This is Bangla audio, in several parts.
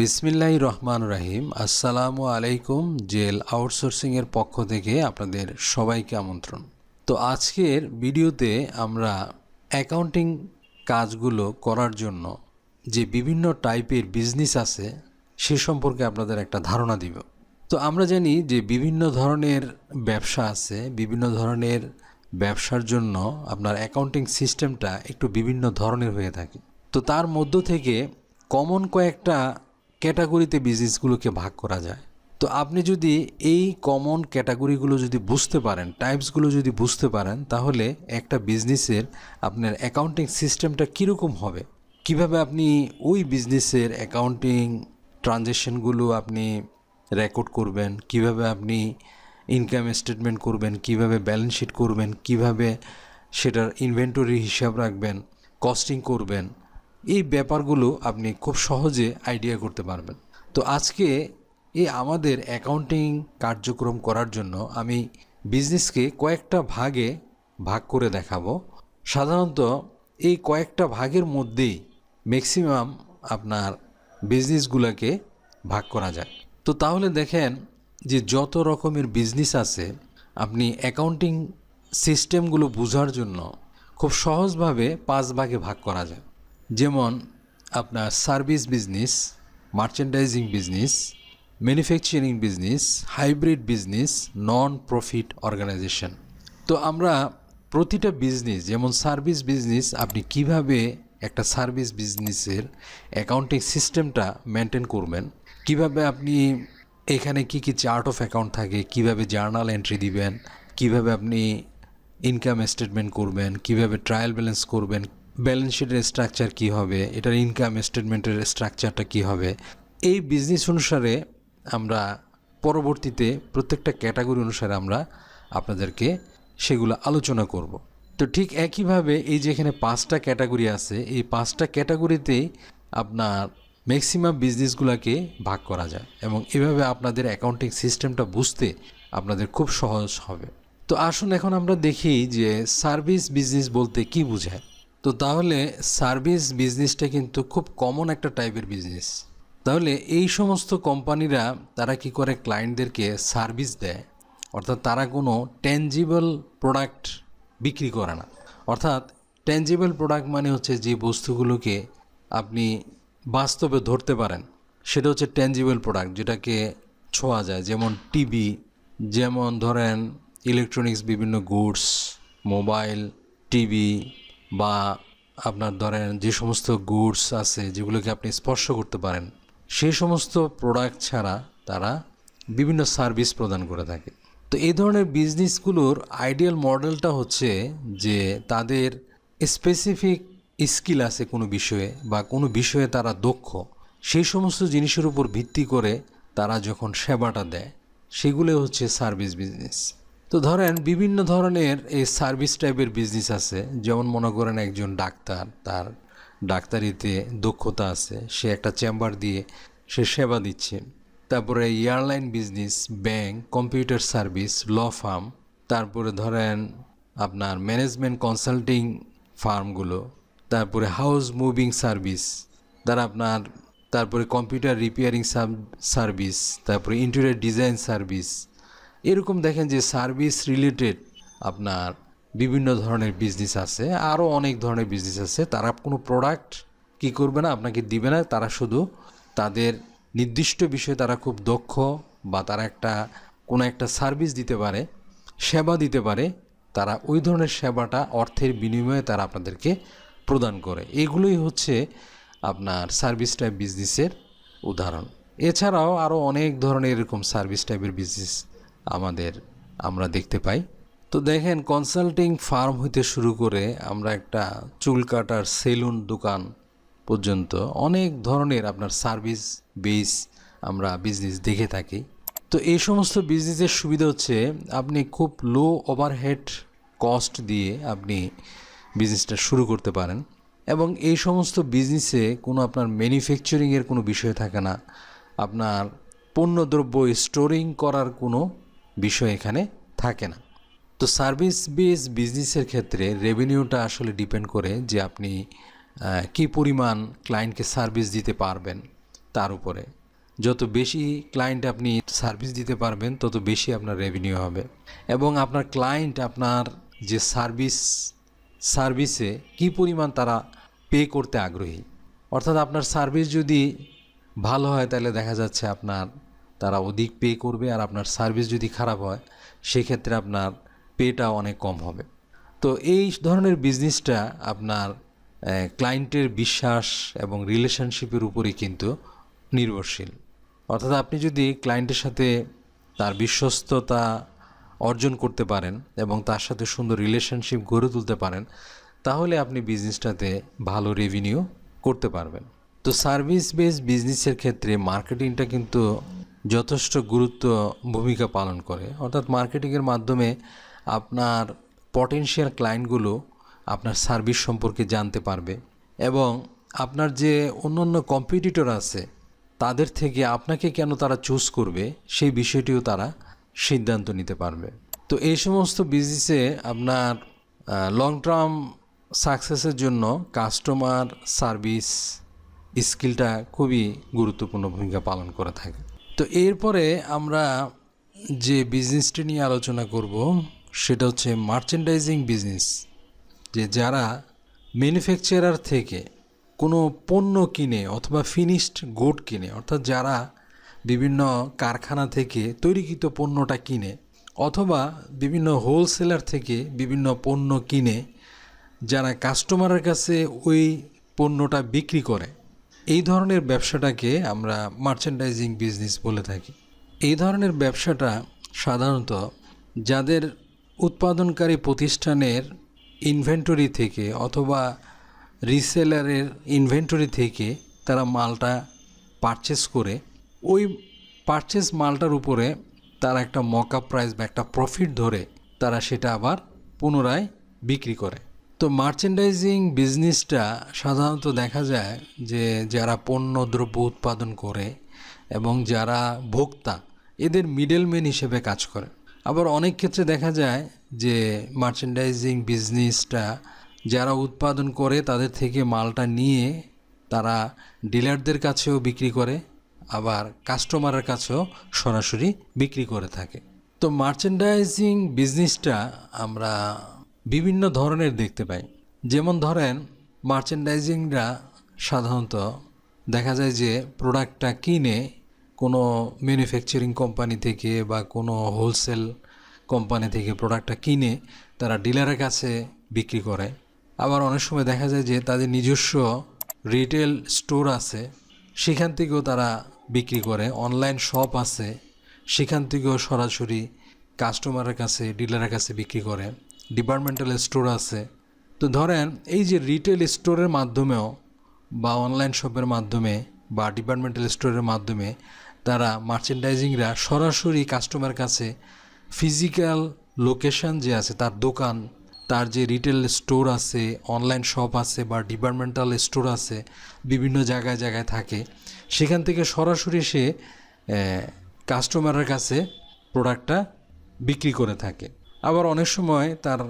বিসমিল্লাহ রহমান রাহিম। আসসালামু আলাইকুম জেল আউটসোর্সিংয়ের পক্ষ থেকে আপনাদের সবাইকে আমন্ত্রণ। তো আজকের ভিডিওতে আমরা অ্যাকাউন্টিং কাজগুলো করার জন্য যে বিভিন্ন টাইপের বিজনেস আছে, সে সম্পর্কে আপনাদের একটা ধারণা দিব। তো আমরা জানি যে বিভিন্ন ধরনের ব্যবসা আছে, বিভিন্ন ধরনের ব্যবসার জন্য আপনার অ্যাকাউন্টিং সিস্টেমটা একটু বিভিন্ন ধরনের হয়ে থাকে। তো তার মধ্য থেকে কমন কয়েকটা ক্যাটাগরিতে বিজনেসগুলোকে ভাগ করা যায়। তো আপনি যদি এই কমন ক্যাটাগরিগুলো যদি বুঝতে পারেন টাইপসগুলো যদি বুঝতে পারেন, তাহলে একটা বিজনেসের আপনার অ্যাকাউন্টিং সিস্টেমটা কীরকম হবে? কীভাবে আপনি ওই বিজনেসের অ্যাকাউন্টিং ট্রানজ্যাকশনগুলো আপনি রেকর্ড করবেন? কীভাবে আপনি ইনকাম স্টেটমেন্ট করবেন? কীভাবে ব্যালেন্স শিট করবেন? কীভাবে সেটার ইনভেন্টরি হিসাব রাখবেন? কস্টিং করবেন? এই ব্যাপারগুলো আপনি খুব সহজে আইডিয়া করতে পারবেন। তো আজকে এই আমাদের অ্যাকাউন্টিং কার্যক্রম করার জন্য আমি বিজনেসকে কয়েকটা ভাগে ভাগ করে দেখাবো। সাধারণত এই কয়েকটা ভাগের মধ্যেই ম্যাক্সিমাম আপনার বিজনেসগুলোকে ভাগ করা যায়। তো তাহলে দেখেন যে যত রকমের বিজনেস আছে, আপনি অ্যাকাউন্টিং সিস্টেমগুলো বোঝার জন্য খুব সহজভাবে পাঁচ ভাগে ভাগ করা যায়। যেমন আপনার service business merchandising business manufacturing business hybrid business non profit organisation তো আমরা প্রতিটা বিজনেস, যেমন সার্ভিস বিজনেস, আপনি কীভাবে একটা সার্ভিস বিজনেসের অ্যাকাউন্টিং সিস্টেমটা মেনটেন করবেন? কীভাবে আপনি এখানে কি কি চার্ট অফ অ্যাকাউন্ট থাকে? কীভাবে জার্নাল এন্ট্রি দিবেন? কীভাবে আপনি ইনকাম স্টেটমেন্ট করবেন? কীভাবে ট্রায়াল ব্যালেন্স করবেন? ব্যালেন্স শিটের স্ট্রাকচার কি হবে? এটার ইনকাম স্টেটমেন্টের স্ট্রাকচারটা কি হবে? এই বিজনেস অনুসারে আমরা পরবর্তীতে প্রত্যেকটা ক্যাটাগরি অনুসারে আমরা আপনাদেরকে সেগুলো আলোচনা করব। তো ঠিক একইভাবে এই যে এখানে পাঁচটা ক্যাটাগরি আছে, এই পাঁচটা ক্যাটাগরিতেই আপনার ম্যাক্সিমাম বিজনেসগুলোকে ভাগ করা যায় এবং এভাবে আপনাদের অ্যাকাউন্টিং সিস্টেমটা বুঝতে আপনাদের খুব সহজ হবে। তো আসুন এখন আমরা দেখি যে সার্ভিস বিজনেস বলতে কি বোঝায়। তো তাহলে সার্ভিস বিজনেসটা কিন্তু খুব কমন একটা টাইপের বিজনেস তাহলে এই সমস্ত কোম্পানিরা তারা কি করে ক্লায়েন্টদেরকে সার্ভিস দেয়? অর্থাৎ তারা কোনো ট্যাঞ্জিবল প্রোডাক্ট বিক্রি করে না। অর্থাৎ ট্যাঞ্জিবল প্রোডাক্ট মানে হচ্ছে যে বস্তুগুলোকে আপনি বাস্তবে ধরতে পারেন। সেটা হচ্ছে ট্যাঞ্জিবল প্রোডাক্ট যেটাকে ছোঁয়া যায়, যেমন টিভি যেমন ধরেন ইলেকট্রনিক্স বিভিন্ন গুডস মোবাইল টিভি বা আপনার ধরেন যে সমস্ত গুডস আছে যেগুলোকে আপনি স্পর্শ করতে পারেন সেই সমস্ত প্রোডাক্ট ছাড়া তারা বিভিন্ন সার্ভিস প্রদান করে থাকে। তো এই ধরনের বিজনেসগুলোর আইডিয়াল মডেলটা হচ্ছে যে তাদের স্পেসিফিক স্কিল আছে কোনো বিষয়ে বা কোনো বিষয়ে তারা দক্ষ, সেই সমস্ত জিনিসের উপর ভিত্তি করে তারা যখন সেবাটা দেয় সেগুলো হচ্ছে সার্ভিস বিজনেস তো ধরেন বিভিন্ন ধরনের এই সার্ভিস টাইপের বিজনেস আছে। যেমন মনে করেন একজন ডাক্তার, তার ডাক্তারিতে দক্ষতা আছে, সে একটা চেম্বার দিয়ে সে সেবা দিচ্ছে। তারপরে airline business bank computer service law firm তারপরে ধরেন আপনার ম্যানেজমেন্ট কনসাল্টিং ফার্মগুলো তারপরে হাউস মুভিং সার্ভিস দ্বারা আপনার, তারপরে কম্পিউটার রিপেয়ারিং সার্ভিস তারপরে ইন্টেরিয়ার ডিজাইন সার্ভিস এরকম দেখেন যে সার্ভিস রিলেটেড আপনার বিভিন্ন ধরনের বিজনেস আছে আরও অনেক ধরনের বিজনেস আছে। তারা কোনো প্রোডাক্ট কি করবে না, আপনাকে দিবে না, তারা শুধু তাদের নির্দিষ্ট বিষয়ে তারা খুব দক্ষ বা তারা একটা, কোনো একটা সার্ভিস দিতে পারে, সেবা দিতে পারে, তারা ওই ধরনের সেবাটা অর্থের বিনিময়ে তারা আপনাদেরকে প্রদান করে। এগুলোই হচ্ছে আপনার সার্ভিস টাইপ বিজনেসের উদাহরণ। এছাড়াও আরও অনেক ধরনের এরকম সার্ভিস টাইপের বিজনেস আমাদের, আমরা দেখতে পাই। তো দেখেন কনসাল্টিং ফার্ম হইতে শুরু করে আমরা একটা চুল কাটার সেলুন দোকান পর্যন্ত অনেক ধরনের আপনার সার্ভিস বেস আমরা বিজনেস দেখে থাকি। তো এই সমস্ত বিজনেসের সুবিধা হচ্ছে আপনি খুব লো ওভারহেড কস্ট দিয়ে আপনি বিজনেসটা শুরু করতে পারেন। এবং এই সমস্ত বিজনেসে কোনো আপনার ম্যানুফ্যাকচারিংয়ের কোনো বিষয় থাকে না। আপনার পণ্যদ্রব্য স্টোরিং করার কোনো বিষয় এখানে থাকে না। তো সার্ভিস বেস বিজনেসের ক্ষেত্রে রেভিনিউটা আসলে ডিপেন্ড করে যে আপনি কী পরিমাণ ক্লায়েন্টকে সার্ভিস দিতে পারবেন তার উপরে। যত বেশি ক্লায়েন্ট আপনি সার্ভিস দিতে পারবেন, তত বেশি আপনার রেভিনিউ হবে। এবং আপনার ক্লায়েন্ট আপনার যে সার্ভিস সার্ভিসে কি পরিমাণ তারা পে করতে আগ্রহী। অর্থাৎ আপনার সার্ভিস যদি ভালো হয়, তাহলে দেখা যাচ্ছে আপনার তারা অধিক পে করবে আর আপনার সার্ভিস যদি খারাপ হয়, সেক্ষেত্রে আপনার পেটা অনেক কম হবে। তো এই ধরনের বিজনেসটা আপনার ক্লায়েন্টের বিশ্বাস এবং রিলেশনশিপের উপরই কিন্তু নির্ভরশীল। অর্থাৎ আপনি যদি ক্লায়েন্টের সাথে তার বিশ্বস্ততা অর্জন করতে পারেন এবং তার সাথে সুন্দর রিলেশনশিপ গড়ে তুলতে পারেন, তাহলে আপনি বিজনেসটাতে ভালো রেভিনিউ করতে পারবেন। তো সার্ভিস বেস বিজনেসের ক্ষেত্রে মার্কেটিংটা কিন্তু যথেষ্ট গুরুত্ব ভূমিকা পালন করে। অর্থাৎ মার্কেটিংয়ের মাধ্যমে আপনার পটেনশিয়াল ক্লায়েন্টগুলো আপনার সার্ভিস সম্পর্কে জানতে পারবে এবং আপনার যে অন্য অন্য কম্পিটিটর আছে, তাদের থেকে আপনাকে কেন তারা চুজ করবে, সেই বিষয়টিও তারা সিদ্ধান্ত নিতে পারবে। তো এই সমস্ত বিজনেসে আপনার লং টার্ম সাকসেসের জন্য কাস্টমার সার্ভিস স্কিলটা খুবই গুরুত্বপূর্ণ ভূমিকা পালন করে থাকে। তো এরপরে আমরা যে বিজনেসটি নিয়ে আলোচনা করব, সেটা হচ্ছে মার্চেন্ডাইজিং বিজনেস যে যারা ম্যানুফ্যাকচারার থেকে কোনো পণ্য কিনে অথবা ফিনিশড গুড কিনে, অর্থাৎ যারা বিভিন্ন কারখানা থেকে তৈরিকৃত পণ্যটা কিনে অথবা বিভিন্ন হোলসেলার থেকে বিভিন্ন পণ্য কিনে, যারা কাস্টমারের কাছে ওই পণ্যটা বিক্রি করে এই ধরনের ব্যবসাটাকে আমরা মার্চেন্ডাইজিং বিজনেস বলে থাকি। এই ধরনের ব্যবসাটা সাধারণত যাদের উৎপাদনকারী প্রতিষ্ঠানের ইনভেন্টরি থেকে অথবা রিসেলারের ইনভেন্টরি থেকে তারা মালটা পারচেস করে, ওই পারচেস মালটার উপরে তারা একটা মকআপ প্রাইস বা একটা প্রফিট ধরে তারা সেটা আবার পুনরায় বিক্রি করে। তো মার্চেন্ডাইজিং বিজনেসটা সাধারণত দেখা যায় যে যারা পণ্য দ্রব্য উৎপাদন করে এবং যারা ভোক্তা, এদের মিডলম্যান হিসেবে কাজ করে। আবার অনেক ক্ষেত্রে দেখা যায় যে মার্চেন্ডাইজিং বিজনেসটা যারা উৎপাদন করে তাদের থেকে মালটা নিয়ে তারা ডিলারদের কাছেও বিক্রি করে, আবার কাস্টমারের কাছেও সরাসরি বিক্রি করে থাকে। তো মার্চেন্ডাইজিং বিজনেসটা আমরা বিভিন্ন ধরনের দেখতে পাই। যেমন ধরেন মার্চেন্ডাইজিংরা সাধারণত দেখা যায় যে প্রোডাক্টটা কিনে কোনো ম্যানুফ্যাকচারিং কোম্পানি থেকে বা কোনো হোলসেল কোম্পানি থেকে প্রোডাক্টটা কিনে তারা ডিলারের কাছে বিক্রি করে। আবার অনেক সময় দেখা যায় যে তাদের নিজস্ব রিটেল স্টোর আছে, সেখান থেকেও তারা বিক্রি করে। অনলাইন শপ আছে, সেখান থেকেও সরাসরি কাস্টমারের কাছে ডিলারের কাছে বিক্রি করে। ডিপার্টমেন্টাল স্টোর আছে। তো ধরেন, এই যে রিটেল স্টোরের মাধ্যমেও বা অনলাইন শপের মাধ্যমে বা ডিপার্টমেন্টাল স্টোরের মাধ্যমে তারা মার্চেন্ডাইজিংরা সরাসরি কাস্টমার কাছে ফিজিক্যাল লোকেশন যে আছে, তার দোকান, তার যে রিটেল স্টোর আছে অনলাইন শপ আছে বা ডিপার্টমেন্টাল স্টোর আছে, বিভিন্ন জায়গায় জায়গায় থাকে, সেখান থেকে সরাসরি সে কাস্টমারের কাছে প্রোডাক্টটা বিক্রি করে থাকে। আবার অনেক সময় তার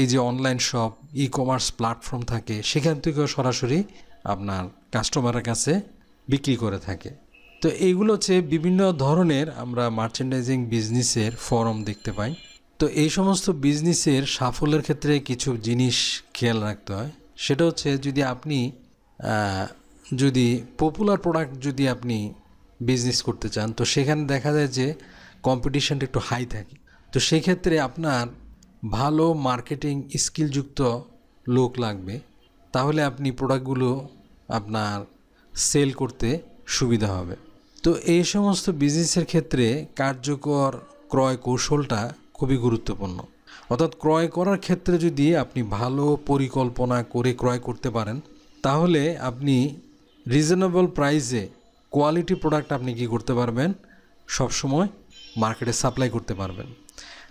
এই যে online shop e commerce platform থাকে, সেখান থেকেও সরাসরি আপনার কাস্টমারের কাছে বিক্রি করে থাকে। তো এইগুলো হচ্ছে বিভিন্ন ধরনের আমরা মার্চেন্ডাইজিং বিজনেসের ফরম দেখতে পাই। তো এই সমস্ত বিজনেসের সাফল্যের ক্ষেত্রে কিছু জিনিস খেয়াল রাখতে হয়। সেটা হচ্ছে যদি আপনি যদি পপুলার প্রোডাক্ট যদি আপনি বিজনেস করতে চান, তো সেখানে দেখা যায় যে কম্পিটিশানটা একটু হাই থাকে। তো সেক্ষেত্রে আপনার ভালো মার্কেটিং স্কিলযুক্ত লোক লাগবে। তাহলে আপনি প্রোডাক্টগুলো আপনার সেল করতে সুবিধা হবে। তো এই সমস্ত বিজনেসের ক্ষেত্রে কার্যকর ক্রয় কৌশলটা খুবই গুরুত্বপূর্ণ। অর্থাৎ ক্রয় করার ক্ষেত্রে যদি আপনি ভালো পরিকল্পনা করে ক্রয় করতে পারেন, তাহলে আপনি রিজনেবল প্রাইসে কোয়ালিটি প্রোডাক্ট আপনি কি করতে পারবেন? সবসময় মার্কেটে সাপ্লাই করতে পারবেন।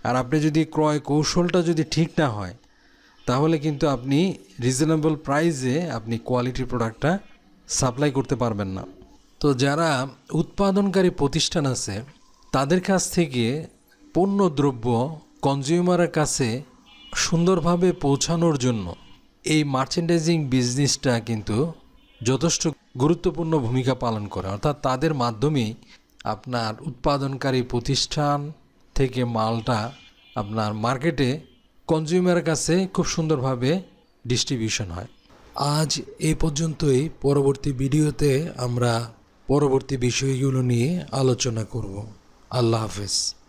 আর আপনি যদি ক্রয় কৌশলটা যদি ঠিক না হয়, তাহলে কিন্তু আপনি রিজনেবল প্রাইসে আপনি কোয়ালিটি প্রোডাক্টটা সাপ্লাই করতে পারবেন না। তো যারা উৎপাদনকারী প্রতিষ্ঠান আছে, তাদের কাছ থেকে পণ্য দ্রব্য কনজিউমারের কাছে সুন্দরভাবে পৌঁছানোর জন্য এই মার্চেন্ডাইজিং বিজনেসটা কিন্তু যথেষ্ট গুরুত্বপূর্ণ ভূমিকা পালন করে। অর্থাৎ তাদের মাধ্যমেই আপনার উৎপাদনকারী প্রতিষ্ঠান থেকে মালটা আপনার মার্কেটে কনজিউমারের কাছে খুব সুন্দরভাবে ডিস্ট্রিবিউশন হয়। আজ এ পর্যন্তই। পরবর্তী ভিডিওতে আমরা পরবর্তী বিষয়গুলো নিয়ে আলোচনা করব। আল্লাহ হাফেজ।